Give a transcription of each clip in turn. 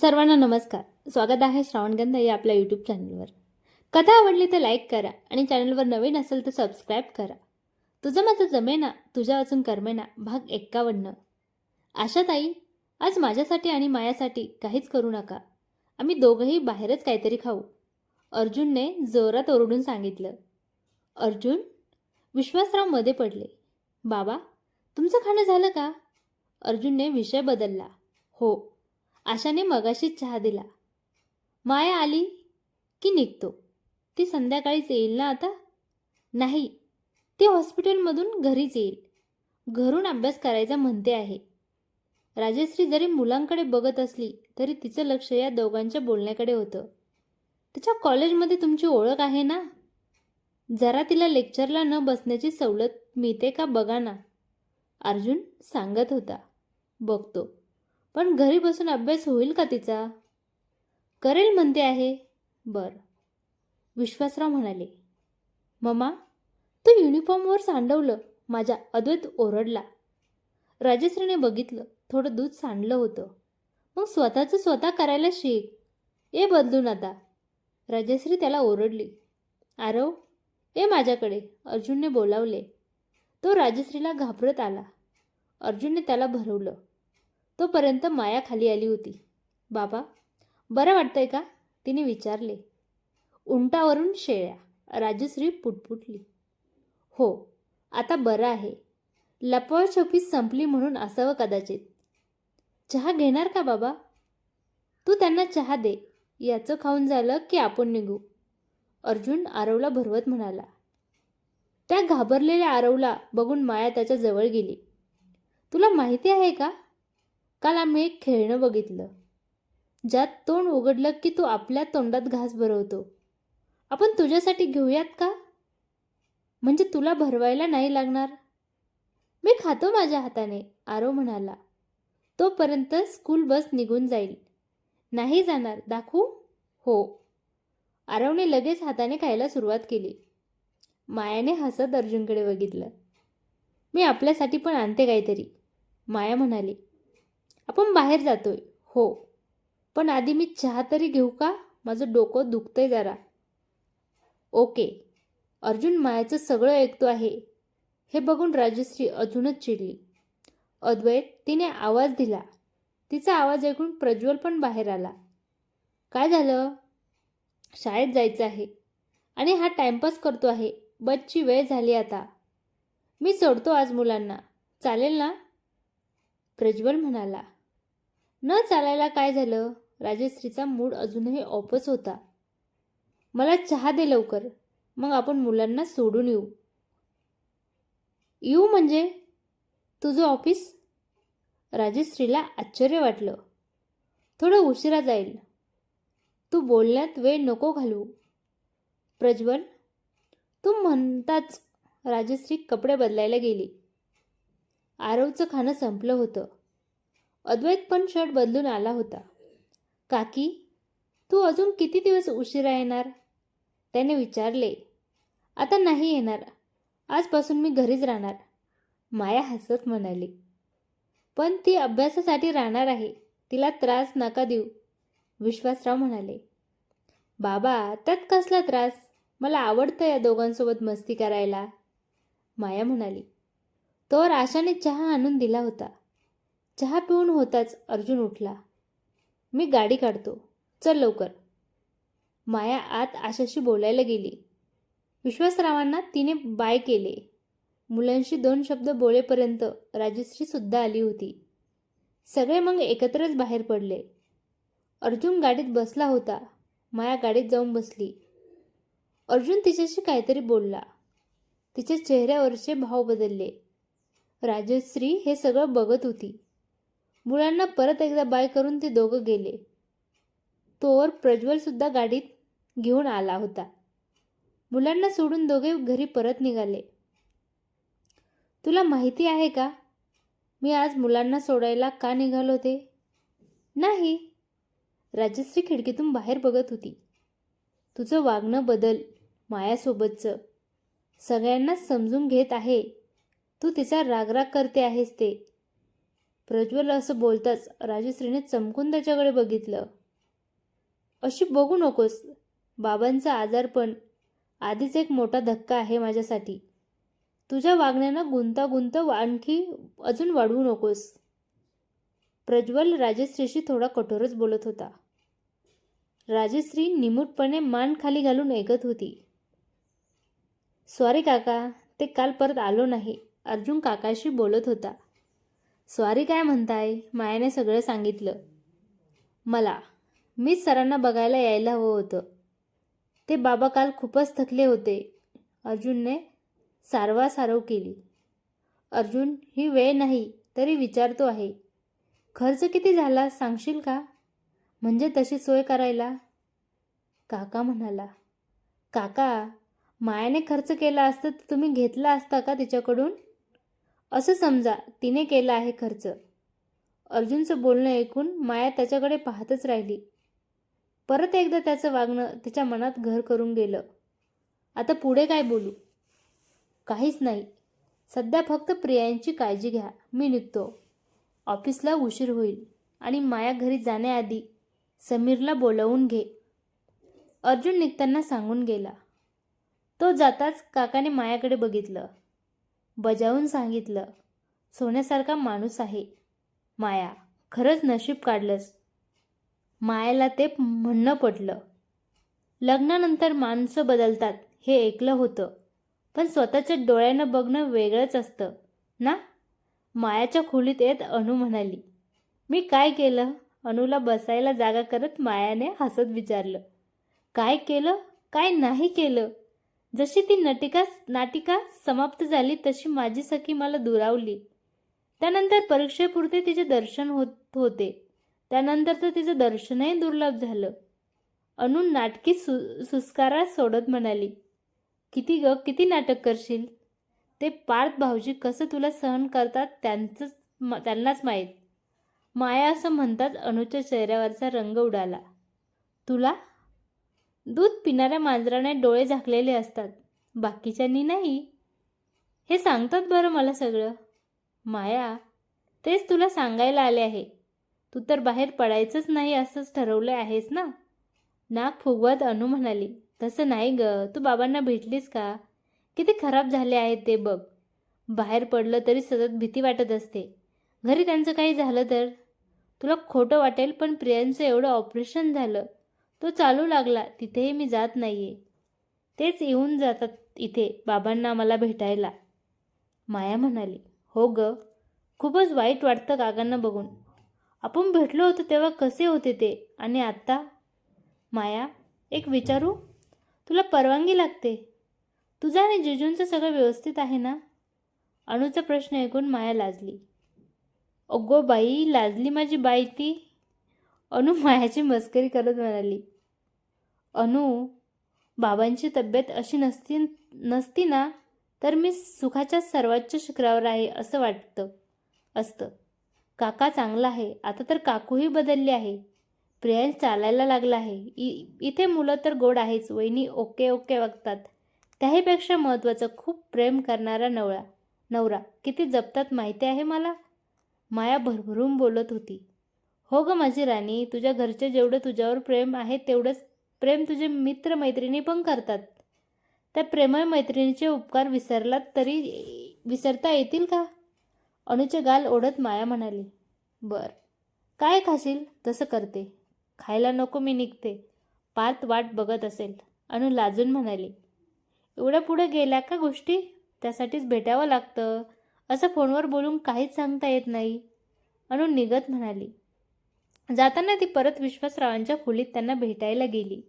सर्वांना नमस्कार. स्वागत आहे श्रावणगंध या आपल्या यूट्यूब चॅनलवर कथा आवडली तर लाईक करा आणि चॅनलवर नवीन असेल तर सबस्क्राईब करा. तुझं माझं जमेना तुझ्या वाचून कर्मेना भाग एक्कावन्न. आशाताई आज माझ्यासाठी आणि मायासाठी काहीच करू नका. आम्ही दोघंही बाहेरच काहीतरी खाऊ. अर्जुनने जोरात ओरडून सांगितलं. अर्जुन विश्वासरावमध्ये पडले. बाबा तुमचं खाणं झालं का? अर्जुनने विषय बदलला. हो आशाने मगाशीच चहा दिला. माया आली की निघतो. ती संध्याकाळीच येईल ना आता? नाही ती हॉस्पिटलमधून घरीच येईल. घरून अभ्यास करायचा म्हणते आहे. राजश्री जरी मुलांकडे बघत असली तरी तिचं लक्ष या दोघांच्या बोलण्याकडे होतं. तिच्या कॉलेजमध्ये तुमची ओळख आहे ना? जरा तिला लेक्चरला न बसण्याची सवलत मिळते का बघा ना? अर्जुन सांगत होता. बघतो. पण घरी बसून अभ्यास होईल का तिचा? करेल म्हणते आहे. बर. विश्वासराव म्हणाले ममा तू युनिफॉर्मवर सांडवलं माझ्या अद्वैत ओरडला. राजश्रीने बघितलं थोडं दूध सांडलं होतं. मग स्वतःचं स्वतः करायला शिक. ए बदलून आता. राजश्री त्याला ओरडली. आरव ए माझ्याकडे अर्जुनने बोलावले. तो राजश्रीला घाबरत आला. अर्जुनने त्याला भरवलं. तोपर्यंत माया खाली आली होती. बाबा बरं वाटतंय का? तिने विचारले. उंटावरून शेळ्या. राजश्री पुटपुटली. हो आता बरं आहे. लपवाछपी संपली म्हणून असावं कदाचित. चहा घेणार का बाबा? तू त्यांना चहा दे. याचं खाऊन झालं की आपण निघू. अर्जुन आरवला भरवत म्हणाला. त्या घाबरलेल्या आरवला बघून माया त्याच्याजवळ गेली. तुला माहिती आहे का? काल आम्ही एक खेळणं बघितलं. ज्यात तोंड उघडलं की तू आपल्या तोंडात घास भरवतो. आपण तुझ्यासाठी घेऊयात का? म्हणजे तुला भरवायला नाही लागणार? मी खातो माझ्या हाताने आरो म्हणाला. तोपर्यंत स्कूल बस निघून जाईल. नाही जाणार दाखवू? हो. आरवने लगेच हाताने खायला सुरुवात केली. मायाने हसत अर्जुनकडे बघितलं. मी आपल्यासाठी पण आणते काहीतरी. माया म्हणाली आपण बाहेर जातोय. हो. पण आधी मी चहा तरी घेऊ का? माझं डोकं दुखतंय जरा. ओके. अर्जुन मायाचं सगळं ऐकतो आहे. हे बघून राजश्री अजूनच चिडली. अद्वैत तिने आवाज दिला. तिचा आवाज ऐकून प्रज्वल पण बाहेर आला. काय झालं? शाळेत जायचं आहे. आणि हा टाइमपास करतो आहे. बसची वेळ झाली आता. मी सोडतो आज मुलांना. चालेल ना? प्रज्वल म्हणाला. न चालायला काय झालं? राजश्रीचा मूड अजूनही ऑफच होता. मला चहा दे लवकर. मग आपण मुलांना सोडून येऊ. येऊ म्हणजे? तुझं ऑफिस? राजश्रीला आश्चर्य वाटलं. थोडं उशिरा जाईल. तू बोलण्यात वेळ नको घालवू प्रज्वल तू म्हणताच. राजश्री कपडे बदलायला गेली. आरवचं खाणं संपलं होतं. अद्वैत पण शर्ट बदलून आला होता. काकी तू अजून किती दिवस उशिरा येणार? त्याने विचारले. आता नाही येणार. आजपासून मी घरीच राहणार. माया हसत म्हणाली. पण ती अभ्यासासाठी राहणार आहे. तिला त्रास नका देऊ. विश्वासराव म्हणाले. बाबा त्यात कसला त्रास? मला आवडतं या दोघांसोबत मस्ती करायला. माया म्हणाली. तोवर आशाने चहा आणून दिला होता. चहा पिऊन होताच अर्जुन उठला. मी गाडी काढतो. चल लवकर. माया आत आशाशी बोलायला गेली. विश्वासरावांना तिने बाय केले. मुलांशी दोन शब्द बोलेपर्यंत राजश्रीसुद्धा आली होती. सगळे मग एकत्रच बाहेर पडले. अर्जुन गाडीत बसला होता. माया गाडीत जाऊन बसली. अर्जुन तिच्याशी काहीतरी बोलला. तिच्या चेहऱ्यावरचे भाव बदलले. राजश्री हे सगळं बघत होती. मुलांना परत एकदा बाय करून ते दोघं गेले. तोवर प्रज्वलसुद्धा गाडीत घेऊन आला होता. मुलांना सोडून दोघे घरी परत निघाले. तुला माहिती आहे का? मी आज मुलांना सोडायला का निघालो ते? नाही. राजश्री खिडकीतून बाहेर बघत होती. तुझं वागणं बदल मायासोबतचं. सगळ्यांना समजून घेत आहे. तू तिचा रागराग करते आहेस ते. प्रज्वल असं बोलताच राजश्रीने चमकून त्याच्याकडे बघितलं. अशी बघू नकोस बाबांचं आजारपण आधीच एक मोठा धक्का आहे माझ्यासाठी. तुझ्या वागण्यानं गुंतागुंत आणखी अजून वाढवू नकोस. प्रज्वल राजश्रीशी थोडा कठोरच बोलत होता. राजश्री निमूटपणे मान खाली घालून ऐकत होती. सॉरी काका ते काल परत आलो नाही अर्जुन काकाशी बोलत होता. सॉरी काय म्हणताय? मायाने सगळं सांगितलं. मला मीच सरांना बघायला यायला हवं होतं. ते बाबा काल खूपच थकले होते. अर्जुनने सारवासारव केली. अर्जुन ही वेळ नाही तरी विचारतो आहे. खर्च किती झाला सांगशील का? म्हणजे तशी सोय करायला? काका म्हणाला काका मायाने खर्च केला असता तर तुम्ही घेतला असता का तिच्याकडून? असं समजा तिने केला आहे खर्च. अर्जुनचं बोलणं ऐकून माया त्याच्याकडे पाहतच राहिली. परत एकदा त्याचं वागणं तिच्या मनात घर करून गेलं. आता पुढे काय बोलू? काहीच नाही. सध्या फक्त प्रियांची काळजी घ्या. मी निघतो. ऑफिसला उशीर होईल आणि माया घरी जाण्याआधी समीरला बोलवून घे. अर्जुन निघताना सांगून गेला. तो जाताच काकाने मायाकडे बघितलं. बजावून सांगितलं सोन्यासारखा माणूस आहे. माया खरंच नशीब काढलंस. मायाला ते म्हणणं पडलं लग्नानंतर माणसं बदलतात हे ऐकलं होतं. पण स्वतःच्या डोळ्यानं बघणं वेगळंच असतं ना? मायाच्या खोलीत येत अनु म्हणाली मी काय केलं? अनुला बसायला जागा करत मायाने हसत विचारलं काय केलं? काय नाही केलं? जशी ती नटिका नाटिका समाप्त झाली तशी माझी सखी मला दुरावली. त्यानंतर परीक्षेपुरते तिचे दर्शन होत होते. त्यानंतर तर तिचं दर्शनही दुर्लभ झालं. अनु नाटकी सु सुस्कारा सोडत म्हणाली किती ग किती नाटक करशील? ते पार्थ भाऊजी कसं तुला सहन करतात त्यांचंच म त्यांनाच माहीत. माया असं म्हणताच अनुच्या चेहऱ्यावरचा रंग उडाला. तुला दूध पिणाऱ्या मांजराने डोळे झाकलेले असतात. बाकीच्यांनी नाही. हे सांगतात बरं मला सगळं. माया तेच तुला सांगायला आले आहे. तू तर बाहेर पडायचंच नाही असंच ठरवलं आहेस ना? नाक फुगवत अनु म्हणाली तसं नाही ग. तू बाबांना भेटलीस का? किती खराब झाले आहेत ते बघ. बाहेर पडलं तरी सतत भीती वाटत असते. घरी त्यांचं काही झालं तर? तुला खोटं वाटेल पण प्रियांचं एवढं ऑपरेशन झालं. तो चालू लागला. तिथेही मी जात नाही आहे तेच येऊन जातात इथे बाबांना मला भेटायला. माया म्हणाली हो ग खूपच वाईट वाटतं काकांना बघून. आपण भेटलो होतो तेव्हा कसे होते ते? आणि आत्ता माया एक विचारू? तुला परवानगी लागते. तुझं आणि जिजूंचं सगळं व्यवस्थित आहे ना? अणूचा प्रश्न ऐकून माया लाजली. अगो बाई लाजली माझी बाई ती. अनु मायाची मस्करी करत म्हणाली अनु बाबांची तब्येत अशी नसती नसती ना तर मी सुखाच्या सर्वोच्च शिखरावर आहे असं वाटतं असतं. काका चांगला आहे आता तर काकूही बदलली आहे. प्रियांश चालायला लागला आहे. इ इथे मुलं तर गोड आहेच वहिनी ओके ओके वागतात. त्याहीपेक्षा महत्त्वाचं खूप प्रेम करणारा नवरा नवरा. किती जपतात माहिती आहे मला? माया भरभरून बोलत होती. हो ग माझी राणी तुझ्या घरचे जेवढं तुझ्यावर प्रेम आहे तेवढंच प्रेम तुझे मित्रमैत्रिणी पण करतात. त्या प्रेमळ मैत्रिणीचे उपकार विसरलात तरी विसरता येतील का? अनुचे गाल ओढत माया म्हणाली बर काय खाशील? तसं करते. खायला नको मी निघते. पार्थ वाट बघत असेल. अनु लाजून म्हणाली एवढ्या पुढे गेल्या का गोष्टी? त्यासाठीच भेटावं लागतं. असं फोनवर बोलून काहीच सांगता येत नाही. अनु निघत म्हणाली जाताना ती परत विश्वासरावांच्या खोलीत त्यांना भेटायला गेली.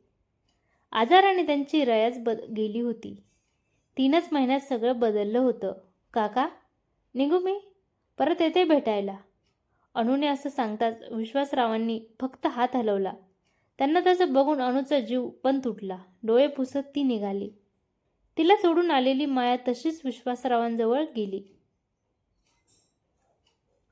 आजाराने त्यांची रयाच बद गेली होती. तीनच महिन्यात सगळं बदललं होतं. काका निघू मी? परत येते भेटायला. अणूने असं सांगताच विश्वासरावांनी फक्त हात हलवला. त्यांना त्याचं बघून अणूचा जीव पण तुटला. डोळे पुसत ती निघाली. तिला सोडून आलेली माया तशीच विश्वासरावांजवळ गेली.